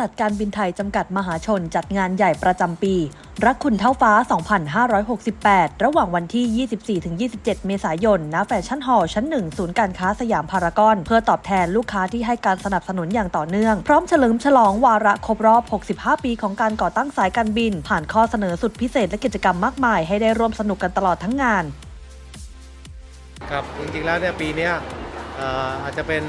ษัทการบินไทยจำกัดมหาชนจัดงานใหญ่ประจำปี รักคุณเท่าฟ้า 2568 ระหว่างวันที่ 24-27 เมษายน ณ แฟชั่นฮอลล์ชั้น 1 ศูนย์การค้าสยามพารากอน เพื่อตอบแทนลูกค้าที่ให้การสนับสนุนอย่างต่อเนื่อง พร้อมเฉลิมฉลองวาระครบรอบ 65 ปีของการก่อตั้งสายการบิน ผ่านข้อเสนอสุดพิเศษและกิจกรรมมากมาย ให้ได้ร่วมสนุกกันตลอดทั้งงาน ครับ จริงๆ แล้วเนี่ยปีเนี้ยเอ่ออาจจะเป็น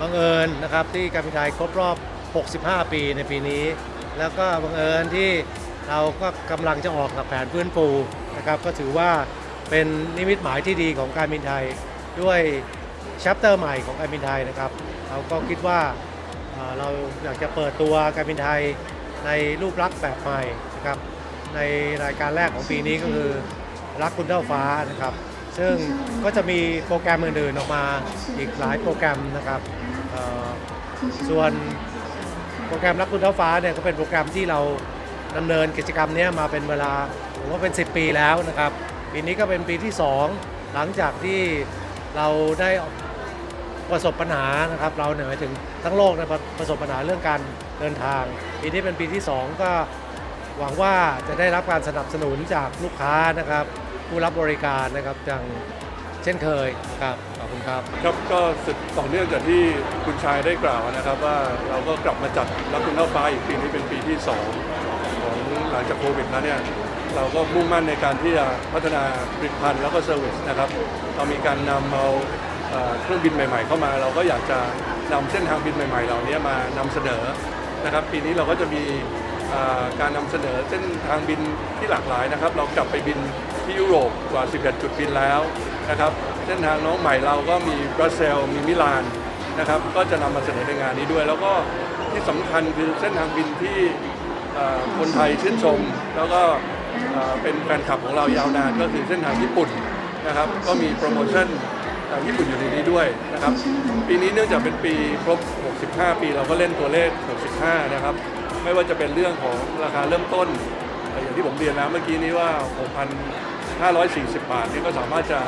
บังเอิญนะครับที่การบินไทยครบรอบ 65 ปีในปีนี้ แล้วก็บังเอิญที่เราก็กำลังจะออกกับแผนฟื้นฟูนะครับก็ถือว่าเป็นนิมิตหมายที่ดีของการบินไทย ด้วยชัปเตอร์ใหม่ของการบินไทยนะครับเราก็คิดว่าเราอยากจะเปิดตัวการบินไทยในรูปลักษณ์แบบใหม่นะครับในรายการแรกของปีนี้ก็คือรักคุณเท่าฟ้านะครับ ซึ่งก็จะมีโปรแกรมอื่นๆออกมาอีกหลายโปรแกรมนะครับส่วน โปรแกรมรักคุณเท้าฟ้าเนี่ยก็เป็นโปรแกรมที่เราดำเนินกิจกรรมเนี้ยมาเป็นเวลาผมว่าเป็น 10 ปีแล้วนะครับ ปีนี้ก็เป็นปีที่ 2 หลังจากที่เราได้ประสบปัญหานะครับ เราเนี่ยหมายถึงทั้งโลกนะประประสบปัญหาเรื่องการเดินทาง ปีนี้เป็นปีที่ 2 ก็หวังว่าจะได้รับการสนับสนุนจากลูกค้านะครับ ผู้รับบริการนะครับอย่าง เช่นเคยครับขอบคุณครับ ครับก็สืบต่อเนื่องจากที่คุณชายได้กล่าวนะครับว่าเราก็กลับมาจัดรับคุณเล่าฟ้าอีกปีนี้เป็นปีที่ 2 ของหลังจากโควิดแล้วเนี่ยเราก็มุ่งมั่นในการที่จะพัฒนาผลิตภัณฑ์แล้วก็เซอร์วิสนะครับเรามีการนำเอาเอ่อเครื่องบินใหม่ ๆ เข้ามา เราก็อยากจะนำเส้นทางบินใหม่ ๆ เหล่านี้มานำเสนอนะครับ ปีนี้เราก็จะมีการนำเสนอเส้นทางบินที่หลากหลายนะครับ เรากลับไปบินที่ยุโรปกว่า 11 จุดบินแล้ว นะครับเส้นทางน้องใหม่เราก็มีบรัสเซลมีมิลานนะครับก็จะนำมาเสนอในงานนี้ด้วย แล้วก็ที่สำคัญคือเส้นทางบินที่คนไทยชื่นชม แล้วก็เป็นแฟนคลับของเรายาวนานก็คือเส้นทางญี่ปุ่นนะครับก็มีโปรโมชั่นทางญี่ปุ่นอยู่ในนี้ด้วยนะครับปีนี้เนื่องจากเป็นปีครบ 65 ปีเราก็เล่นตัวเลข 65 นะครับ ไม่ว่าจะเป็นเรื่องของราคาเริ่มต้น อย่างที่ผมเรียนแล้วเมื่อกี้นี้ว่า 6,540 บาทนี่ก็สามารถจะ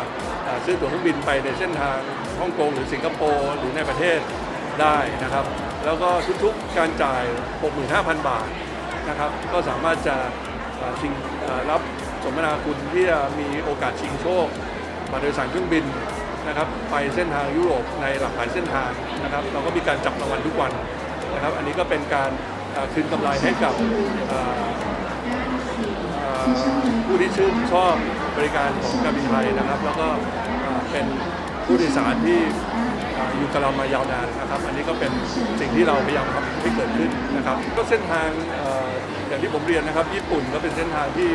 ซื้อตั๋วเครื่องบินไปในเส้นทางฮ่องกงหรือสิงคโปร์หรือในประเทศได้นะครับ แล้วก็ทุกๆการจ่าย 65,000 บาทนะครับ ก็สามารถจะชิงรับสมนาคุณที่จะมีโอกาสชิงโชคบัตรโดยสารเครื่องบินนะครับไปเส้นทางยุโรปในหลากหลายเส้นทางนะครับ เราก็มีการจับรางวัลทุกวันนะครับ อันนี้ก็เป็นการคืนกำไรให้กับผู้ที่ชื่นชอบ บริการของการบินไทยนะครับ แล้วก็เป็นผู้โดยสารที่อยู่กับเรามายาวนานนะครับ อันนี้ก็เป็นสิ่งที่เราพยายามทำให้เกิดขึ้นนะครับ ก็เส้นทางอย่างที่ผมเรียนนะครับ ญี่ปุ่นก็เป็นเส้นทางที่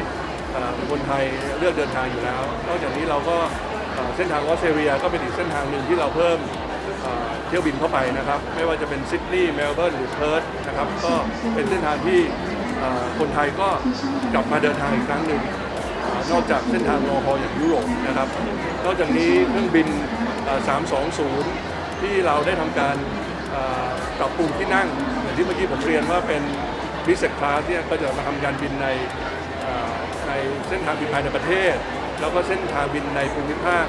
คนไทยเลือกเดินทางอยู่แล้ว นอกจากนี้เราก็เส้นทางออสเตรเลียก็เป็นอีกเส้นทางหนึ่งที่เราเพิ่มเที่ยวบินเข้าไปนะครับ ไม่ว่าจะเป็นซิดนีย์เมลเบิร์นหรือเพิร์ธนะครับ ก็เป็นเส้นทางที่คนไทยก็กลับมาเดินทางอีกครั้งหนึ่ง นอกจากเส้นทางลอฮออย่างยุโรปนะครับ นอกจากนี้เครื่องบิน 320 ที่เราได้ทำการต่อปรับปรุงที่นั่งอย่างที่เมื่อกี้ผมเรียนว่าเป็น business class เนี่ยก็จะมาทำการบินในในเส้นทางบินภายในประเทศ แล้วก็เส้นทางบินในภูมิภาค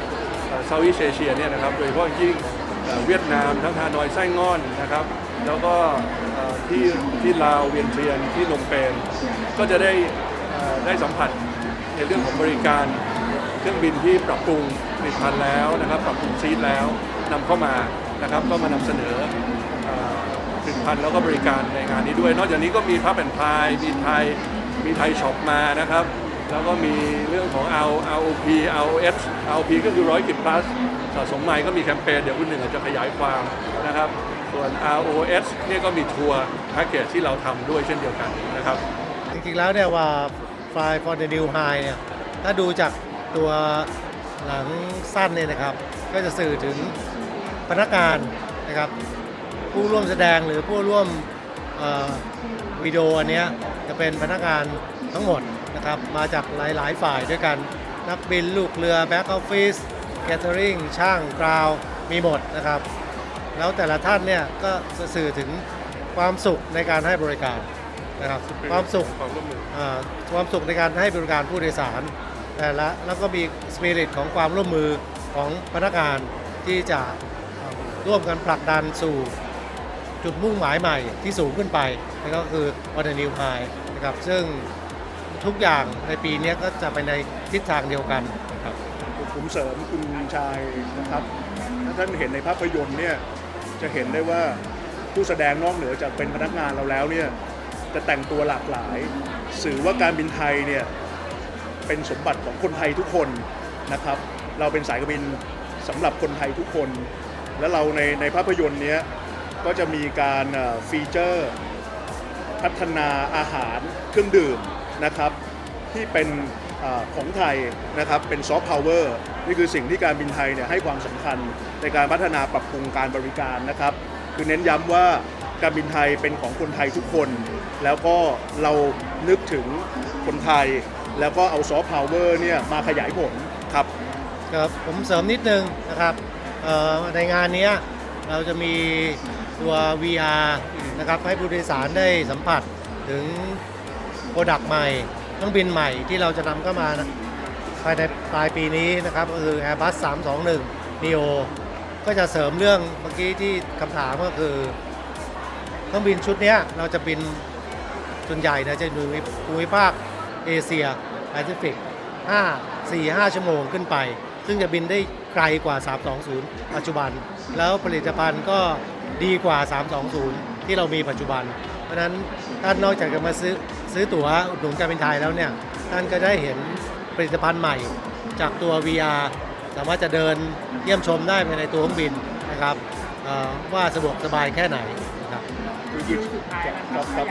เซาท์อีสเอเชียเนี่ยนะครับโดยเฉพาะอย่างยิ่งเวียดนามทั้งฮานอยไส้งอนนะครับ แล้วก็ที่ที่ลาวเวียนเทียนที่นมเปญก็จะได้ได้สัมผัส ในเรื่องของบริการเครื่องบินที่ปรับปรุงผลิตภัณฑ์แล้วนะครับ ปรับปรุงซีทแล้วนำเข้ามานะครับ ก็มานำเสนอผลิตภัณฑ์แล้วก็บริการในงานนี้ด้วย นอกจากนี้ก็มีพับแอนพายมีไทยมีไทยช็อปมานะครับ แล้วก็มีเรื่องของ R ROP ROS ROP ก็คือร้อยกิจ plus สะสมใหม่ก็มีแคมเปญเดี๋ยวคุณหนึ่งอาจจะขยายความนะครับ ส่วน ROS เนี่ยก็มีทัวร์แพ็กเกจที่เราทำด้วยเช่นเดียวกันนะครับ จริงๆแล้วเนี่ยว่า Fly for the New High เนี่ยถ้าดูจากตัวหลังสั้นเนี่ยนะครับ ก็จะสื่อถึงพนักงานนะครับ ผู้ร่วมแสดงหรือผู้ร่วมวิดีโออันเนี้ยจะเป็นพนักงานทั้งหมดนะครับ มาจากหลาย ๆ ฝ่ายด้วยกัน นักบินลูกเรือแบ็กออฟฟิศแคทเทอริงช่างกราวมีหมดนะครับ แล้วแต่ละท่านเนี่ยก็สื่อถึงความสุขในการให้บริการ นะครับความสุขความร่วมมืออ่าความสุขในการให้บริการผู้โดยสารแต่ละแล้วก็มีสปิริตของความร่วมมือของพนักงานที่จะอ่าร่วมกันผลักดันสู่จุดมุ่งหมายใหม่ที่สูงขึ้นไปนั่นก็คือวันนิวไฮนะครับซึ่งทุกอย่างในปีนี้ก็จะไปในทิศทางเดียวกันนะครับผมผมเสริมคุณชายนะครับ ถ้าท่านเห็นในภาพยนตร์เนี่ยจะเห็นได้ว่าผู้แสดงนอกเหนือจากเป็นพนักงานเราแล้วเนี่ย จะแต่งตัวหลากหลาย สื่อว่าการบินไทยเนี่ยเป็นสมบัติของคนไทยทุกคนนะครับ เราเป็นสายการบินสำหรับคนไทยทุกคน และเราในในภาพยนตร์เนี้ยก็จะมีการเอ่อฟีเจอร์พัฒนาอาหารเครื่องดื่มนะครับที่เป็นอของไทยนะครับเป็นซอฟต์พาวเวอร์นี่คือสิ่งที่การบินไทยเนี่ยให้ความสำคัญในการพัฒนาปรับปรุงการบริการนะครับ คือเน้นย้ำว่า การบินไทยเป็นของคนไทยทุกคน แล้วก็เรานึกถึงคนไทย แล้วก็เอาซอฟต์พาวเวอร์เนี่ยมาขยายผลครับครับผมเสริมนิดนึงนะครับในงานนี้เราจะมีตัว VR นะครับให้ผู้โดยสารได้สัมผัสถึงโปรดักต์ใหม่เครื่องบินใหม่ที่เราจะนำเข้ามานะภายในปลายปีนี้นะครับก็คือ Airbus 321 neo ก็จะเสริมเรื่องเมื่อกี้ที่คำถามก็คือ รื่องบินชุดนี้เราจะบินส่วนใหญ่นะจะอยู่ในภูมิภาคเอเชียแปซิฟิก5 4 5 ชั่วโมงขึ้นไป ซึ่งจะบินได้ไกลกว่า 320 ปัจจุบัน แล้วผลิตภัณฑ์ก็ดีกว่า 320 ที่เรามีปัจจุบัน เพราะนั้นท่านนอกจากจะมาซื้อซื้อตั๋วอุดหนุนการบินไทยแล้วเนี่ย ท่านก็ได้เห็นผลิตภัณฑ์ใหม่จากตัว VR สามารถจะเดินเยี่ยมชมได้ภายในตัวเครื่องบินนะครับว่าสะดวกสบายแค่ไหน นะครับคือหยิบครับครับ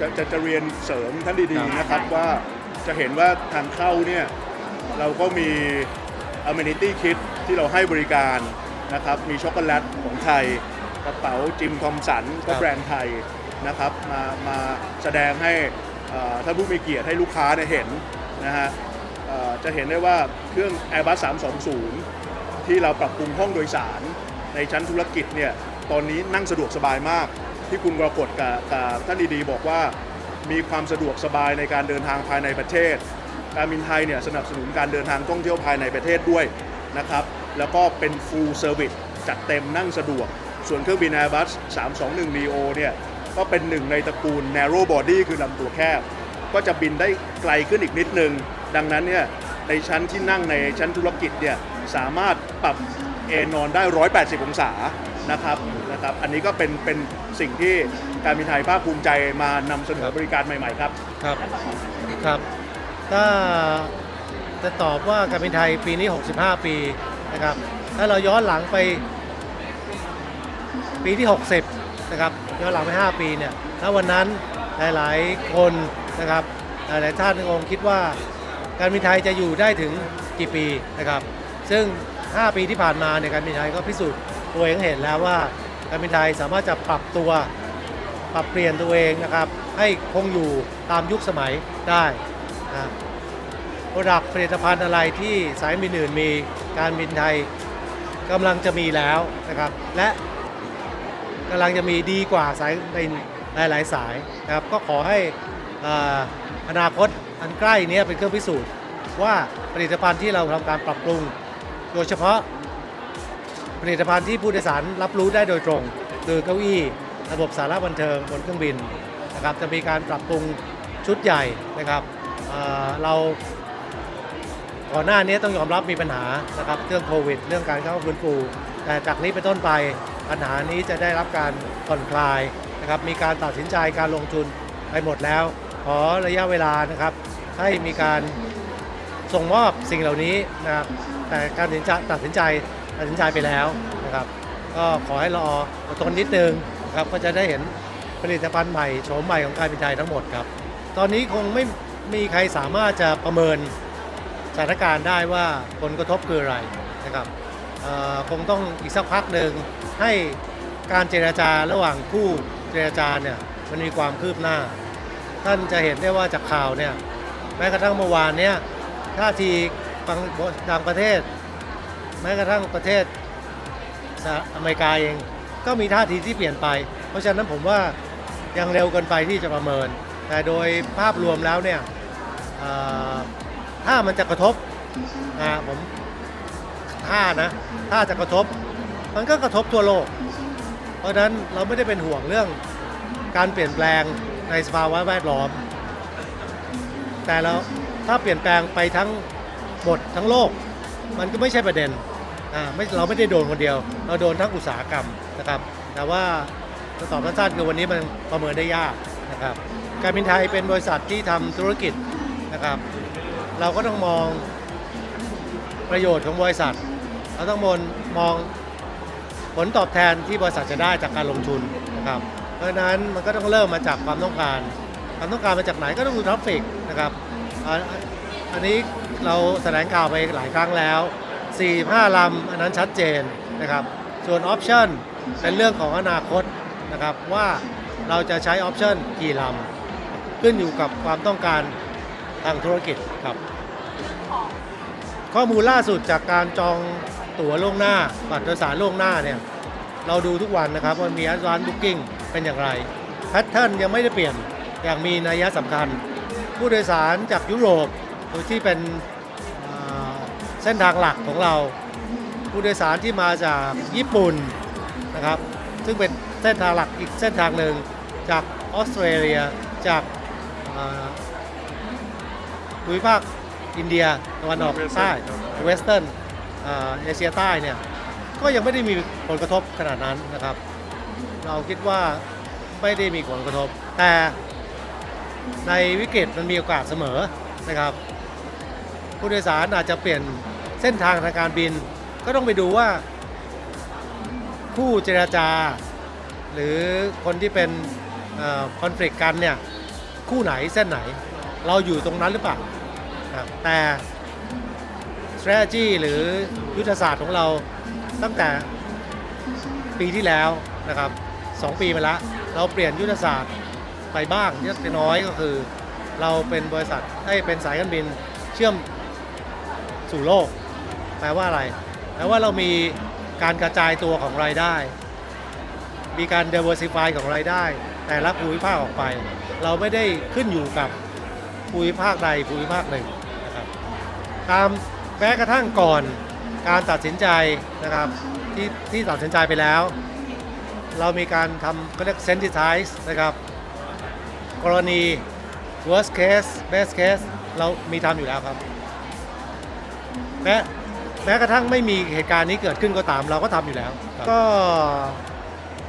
จะจะจะเรียนเสริมท่านดีๆนะครับว่าจะเห็นว่าทางเข้าเนี่ยเราก็มี amenity kit ที่เราให้บริการนะครับมีช็อกโกแลตของไทย กระเป๋าจิมทอมสันก็ครับแบรนด์ไทยนะครับมามาแสดงให้เอ่อท่านผู้มีเกียรติให้ลูกค้าเนี่ยเห็นนะฮะเอ่อจะเห็นได้ว่าเครื่อง Airbus 320 ที่เราปรับปรุงห้องโดยสารในชั้นธุรกิจเนี่ยตอนนี้นั่งสะดวกสบายมาก ที่คุณกรกฎกับกับท่านดีๆ บอกว่ามีความสะดวกสบายในการเดินทางภายในประเทศ การบินไทยเนี่ยสนับสนุนการเดินทางท่องเที่ยวภายในประเทศด้วยนะครับ แล้วก็เป็น full service จัดเต็มนั่งสะดวก ส่วนเครื่องบิน Airbus 321 neo เนี่ยก็เป็นหนึ่งในตระกูล narrow body คือลำตัวแคบ ก็จะบินได้ไกลขึ้นอีกนิดนึง ดังนั้นเนี่ยในชั้นที่นั่งในชั้นธุรกิจเนี่ยสามารถปรับเอนนอนได้ 180 องศานะครับ นะครับ อันนี้ก็เป็นเป็นสิ่งที่การบินไทยภาคภูมิใจมานำเสนอบริการใหม่ๆครับ ครับครับ ถ้าจะตอบว่าการบินไทยปีนี้ 65 ปีนะครับ ถ้าเราย้อนหลังไป ปีที่ 60 นะครับ ย้อนหลังไป 5 ปีเนี่ยถ้าวันนั้นหลาย ๆ คนนะครับ หลายๆท่านคงคิดว่าการบินไทยจะอยู่ได้ถึงกี่ปีนะครับ ซึ่ง 5 ปีที่ผ่านมาเนี่ยการบินไทยก็พิสูจน์ตัวเองเห็นแล้วว่า การบินไทยสามารถจะปรับตัวปรับเปลี่ยนตัวเองนะครับ ให้คงอยู่ตามยุคสมัยได้นะโปรดักผลิตภัณฑ์อะไรที่สายบินอื่นมีการบินไทยกำลังจะมีแล้วนะครับ และกำลังจะมีดีกว่าสายบินหลาย ๆ สายนะครับ ก็ขอให้ออนาคตอันใกล้นี้เป็นเครื่องพิสูจน์ว่าผลิตภัณฑ์ที่เราทำการปรับปรุง โดยเฉพาะ ลิตภัณฑ์ที่ผู้โดยสารรับรู้ได้โดยตรง คือเก้าอี้ระบบสาระบันเทิงบนเครื่องบินนะครับจะมีการปรับปรุงชุดใหญ่นะครับเเราก่อนหน้านี้ต้องยอมรับมีปัญหานะครับเรื่องโควิด เรื่องการเข้าฟื้นฟูแต่จากนี้เป็นต้นไปปัญหานี้จะได้รับการผ่อนคลายนะครับมีการตัดสินใจการลงทุนไปหมดแล้ว ขอระยะเวลานะครับให้มีการส่งมอบสิ่งเหล่านี้นะครับ แต่การตัดสินใจตัดสินใจไปแล้วนะครับก็ขอให้รออดทนนิดนึงนะครับก็จะได้เห็นผลิตภัณฑ์ใหม่โฉมใหม่ของการบินไทยทั้งหมดครับ ตอนนี้คงไม่มีใครสามารถจะประเมินสถานการณ์ได้ว่าผลกระทบคืออะไรนะครับคงต้องอีกสักพักหนึ่งให้การเจรจาระหว่างผู้เจรจาเนี่ยมันมีความคืบหน้า ท่านจะเห็นได้ว่าจากข่าวเนี่ยแม้กระทั่งเมื่อวานเนี่ยท่าที บางบางประเทศ แม้กระทั่งประเทศสหอเมริกาเอง ก็มีท่าทีที่เปลี่ยนไป เพราะฉะนั้นผมว่ายังเร็วเกินไปที่จะประเมิน แต่โดยภาพรวมแล้วเนี่ยถ้ามันจะกระทบนะผมถ้านะถ้าจะกระทบ มันก็กระทบทั่วโลก เพราะฉะนั้นเราไม่ได้เป็นห่วงเรื่องการเปลี่ยนแปลงในสภาวะแวดล้อม แต่เราถ้าเปลี่ยนแปลงไปทั้ง หมดทั้งโลก มันก็ไม่ใช่ประเด็นอ่าไม่เราไม่ได้โดนคนเดียว เราโดนทั้งอุตสาหกรรมนะครับ แต่ว่าจะตอบสั้นๆคือวันนี้มันประเมินได้ยากนะครับ การบินไทยเป็นบริษัทที่ทำธุรกิจนะครับ เราก็ต้องมองประโยชน์ของบริษัท เราต้องมองมองผลตอบแทนที่บริษัทจะได้จากการลงทุนนะครับ เพราะฉะนั้นมันก็ต้องเริ่มมาจากความต้องการ ความต้องการมาจากไหนก็ต้องดูทราฟฟิกนะครับ อันนี้ เราแถลงข่าวไปหลายครั้งแล้ว 4-5ลำอันนั้นชัดเจนนะครับ ส่วนออปชั่นเป็นเรื่องของอนาคตนะครับว่าเราจะใช้ออปชั่นกี่ลำขึ้นอยู่กับความต้องการทางธุรกิจครับ ข้อมูลล่าสุดจากการจองตั๋วล่วงหน้า บัตรโดยสารล่วงหน้าเนี่ยเราดูทุกวันนะครับว่ามี advance booking เป็นอย่างไรแพทเทิร์นยังไม่ได้เปลี่ยนอย่างมีนัยสำคัญ ผู้โดยสารจากยุโรป โดยที่เป็นเส้นทางหลักของเรา ผู้โดยสารที่มาจากญี่ปุ่นนะครับ ซึ่งเป็นเส้นทางหลักอีกเส้นทางหนึ่งจากออสเตรเลียจากภูมิภาคอินเดียตะวันออกใต้เวสเทิร์นเอเชียใต้เนี่ยก็ยังไม่ได้มีผลกระทบขนาดนั้นนะครับ เราคิดว่าไม่ได้มีผลกระทบ แต่ในวิกฤตมันมีโอกาสเสมอนะครับ ผู้โดยสารอาจจะเปลี่ยนเส้นทางทางการบิน ก็ต้องไปดูว่าคู่เจรจา หรือคนที่เป็นคอนฟ lict กันเนี่ยคู่ไหนเส้นไหน เราอยู่ตรงนั้นหรือเปล่าแต่ strategy หรือยุทธศาสตร์ของเราตั้งแต่ปีที่แล้วนะครับสองปีมาแล้วเราเปลี่ยนยุทธศาสตร์ไปบ้างเล็กน้อยก็คือ เราเป็นบริษัทให้เป็นสายการบินเชื่อม สู่โลก แปลว่าอะไร แปลว่าเรามีการกระจายตัวของรายได้ มีการ diversify ของรายได้ แต่ละภูมิภาคออกไป เราไม่ได้ขึ้นอยู่กับภูมิภาคใดภูมิภาคหนึ่งนะครับตามแม้กระทั่งก่อนการตัดสินใจนะครับที่ที่ตัดสินใจไปแล้ว เรามีการทำก็เรียก sensitize นะครับ กรณี worst case best case เรามีทำอยู่แล้วครับ แม้แม้กระทั่งไม่มีเหตุการณ์นี้เกิดขึ้นก็ตามเราก็ทำอยู่แล้ว ก็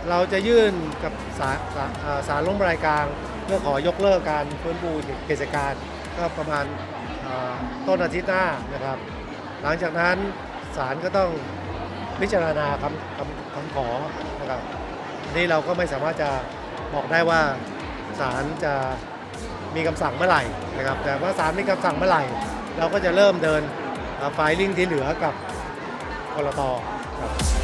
เราจะยื่นกับศาลศาลอ่าศาลล้มรายกลางเพื่อขอยกเลิกการฟื้นฟูกิจการก็ประมาณอ่าต้นอาทิตย์หน้านะครับ หลังจากนั้นศาลก็ต้องพิจารณาคำคำคำขอนะครับอันนี่เราก็ไม่สามารถจะบอกได้ว่าศาลจะมีคำสั่งเมื่อไหร่นะครับ แต่ว่าศาลมีคำสั่งเมื่อไหร่ เราก็จะเริ่มเดิน ไฟลิ่งที่เหลือกับพลตครับ